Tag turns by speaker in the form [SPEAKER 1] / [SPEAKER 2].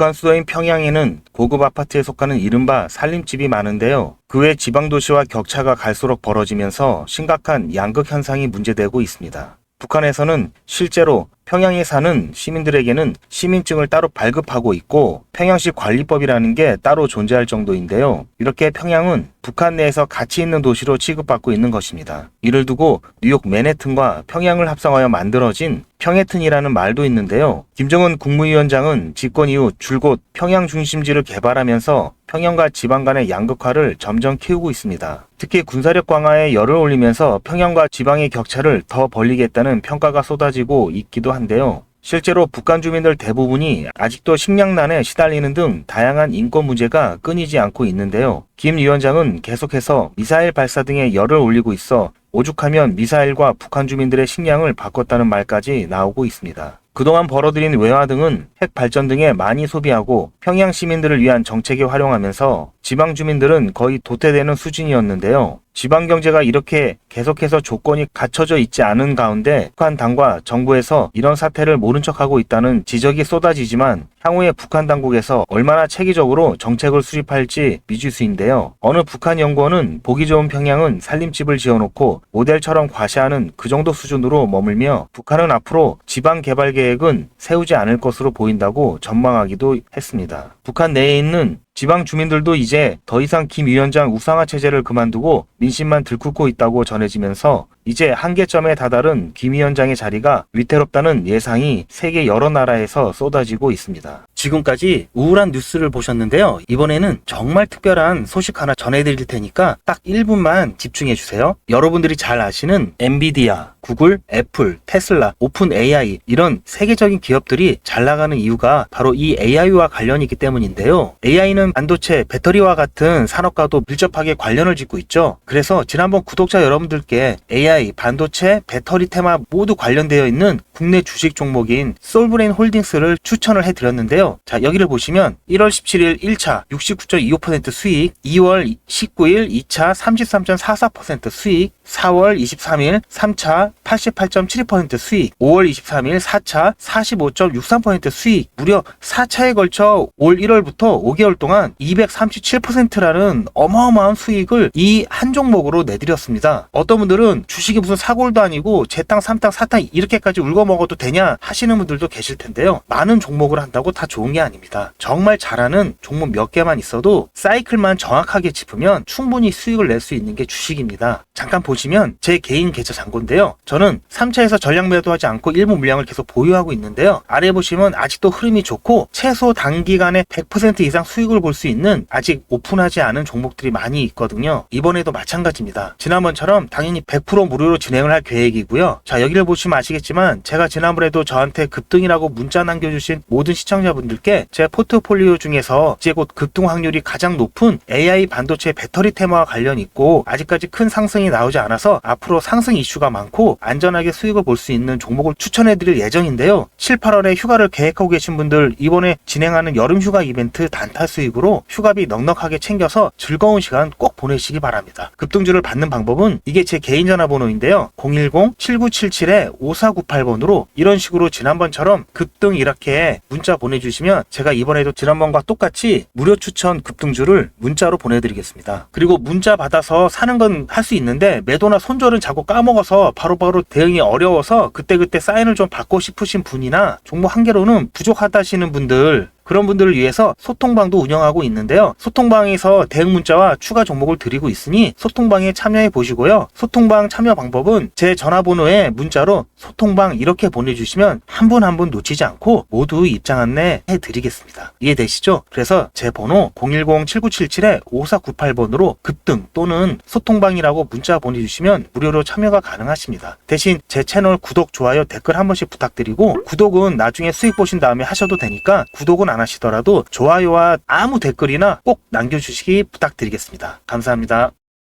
[SPEAKER 1] 북한 수도인 평양에는 고급 아파트에 속하는 이른바 살림집이 많은데요. 그 외 지방 도시와 격차가 갈수록 벌어지면서 심각한 양극 현상이 문제되고 있습니다. 북한에서는 실제로 평양에 사는 시민들에게는 시민증을 따로 발급하고 있고 평양시 관리법이라는 게 따로 존재할 정도인데요. 이렇게 평양은 북한 내에서 가치 있는 도시로 취급받고 있는 것입니다. 이를 두고 뉴욕 맨해튼과 평양을 합성하여 만들어진 평해튼이라는 말도 있는데요. 김정은 국무위원장은 집권 이후 줄곧 평양 중심지를 개발하면서 평양과 지방 간의 양극화를 점점 키우고 있습니다. 특히 군사력 강화에 열을 올리면서 평양과 지방의 격차를 더 벌리겠다는 평가가 쏟아지고 있기도 한데요. 실제로 북한 주민들 대부분이 아직도 식량난에 시달리는 등 다양한 인권 문제가 끊이지 않고 있는데요. 김 위원장은 계속해서 미사일 발사 등에 열을 올리고 있어 오죽하면 미사일과 북한 주민들의 식량을 바꿨다는 말까지 나오고 있습니다. 그동안 벌어들인 외화 등은 핵 발전 등에 많이 소비하고 평양 시민들을 위한 정책에 활용하면서 지방 주민들은 거의 도태되는 수준이었는데요. 지방 경제가 이렇게 계속해서 조건이 갖춰져 있지 않은 가운데 북한 당과 정부에서 이런 사태를 모른 척하고 있다는 지적이 쏟아지지만 향후에 북한 당국에서 얼마나 체계적으로 정책을 수립할지 미지수인데요. 어느 북한 연구원은 보기 좋은 평양은 살림집을 지어놓고 모델처럼 과시하는 그 정도 수준으로 머물며 북한은 앞으로 지방 개발 계획 은 세우지 않을 것으로 보인다고 전망하기도 했습니다. 북한 내에 있는 지방 주민들도 이제 더 이상 김 위원장 우상화 체제를 그만두고 민심만 들끓고 있다고 전해지면서 이제 한계점에 다다른 김 위원장의 자리가 위태롭다는 예상이 세계 여러 나라에서 쏟아지고 있습니다. 지금까지 우울한 뉴스를 보셨는데요. 이번에는 정말 특별한 소식 하나 전해드릴 테니까 딱 1분만 집중해 주세요. 여러분들이 잘 아시는 엔비디아, 구글, 애플, 테슬라, 오픈 AI 이런 세계적인 기업들이 잘 나가는 이유가 바로 이 AI와 관련이 있기 때문인데요. AI는 반도체, 배터리와 같은 산업과도 밀접하게 관련을 짓고 있죠. 그래서 지난번 구독자 여러분들께 AI, 반도체, 배터리 테마 모두 관련되어 있는 국내 주식 종목인 솔브레인 홀딩스를 추천을 해드렸는데요. 자, 여기를 보시면 1월 17일 1차 69.25% 수익, 2월 19일 2차 33.44% 수익, 4월 23일 3차 88.72% 수익, 5월 23일 4차 45.63% 수익, 무려 4차에 걸쳐 올 1월부터 5개월 동안 237%라는 어마어마한 수익을 이 한 종목으로 내드렸습니다. 어떤 분들은 주식이 무슨 사골도 아니고 제 땅, 삼 땅, 사땅 이렇게까지 울고 먹어도 되냐 하시는 분들도 계실 텐데요. 많은 종목을 한다고 다 좋은 게 아닙니다. 정말 잘하는 종목 몇 개만 있어도 사이클만 정확하게 짚으면 충분히 수익을 낼 수 있는 게 주식입니다. 잠깐 보시면 제 개인 계좌 잔고인데요. 저는 3차에서 전량 매도하지 않고 일부 물량을 계속 보유하고 있는데요. 아래 보시면 아직도 흐름이 좋고 최소 단기간에 100% 이상 수익을 볼 수 있는 아직 오픈하지 않은 종목들이 많이 있거든요. 이번에도 마찬가지입니다. 지난번처럼 당연히 100% 무료로 진행을 할 계획이고요. 자 여기를 보시면 아시겠지만 제가 지난번에도 저한테 급등이라고 문자 남겨주신 모든 시청자분들께 제 포트폴리오 중에서 이제 곧 급등 확률이 가장 높은 AI 반도체 배터리 테마와 관련 있고 아직까지 큰 상승이 나오지 않아서 앞으로 상승 이슈가 많고 안전하게 수익을 볼 수 있는 종목을 추천해 드릴 예정인데요. 7, 8월에 휴가를 계획하고 계신 분들 이번에 진행하는 여름 휴가 이벤트 단타 수익 으로 휴가비 넉넉하게 챙겨서 즐거운 시간 꼭 보내시기 바랍니다. 급등주를 받는 방법은 이게 제 개인 전화번호인데요. 010-7977-5498번으로 이런 식으로 지난번처럼 급등 이렇게 문자 보내주시면 제가 이번에도 지난번과 똑같이 무료 추천 급등주를 문자로 보내드리겠습니다. 그리고 문자 받아서 사는 건 할 수 있는데 매도나 손절은 자꾸 까먹어서 바로바로 대응이 어려워서 그때그때 사인을 좀 받고 싶으신 분이나 종목 한 개로는 부족하다시는 분들 그런 분들을 위해서 소통방도 운영하고 있는데요. 소통방에서 대응 문자와 추가 종목을 드리고 있으니 소통방에 참여해 보시고요. 소통방 참여 방법은 제 전화번호에 문자로 소통방 이렇게 보내주시면 한 분 한 분 놓치지 않고 모두 입장 안내 해드리겠습니다. 이해되시죠? 그래서 제 번호 010-7977-5498번으로 급등 또는 소통방이라고 문자 보내주시면 무료로 참여가 가능하십니다. 대신 제 채널 구독, 좋아요, 댓글 한 번씩 부탁드리고 구독은 나중에 수익 보신 다음에 하셔도 되니까 구독은 안 하시더라도 좋아요와 아무 댓글이나 꼭 남겨주시기 부탁드리겠습니다. 감사합니다.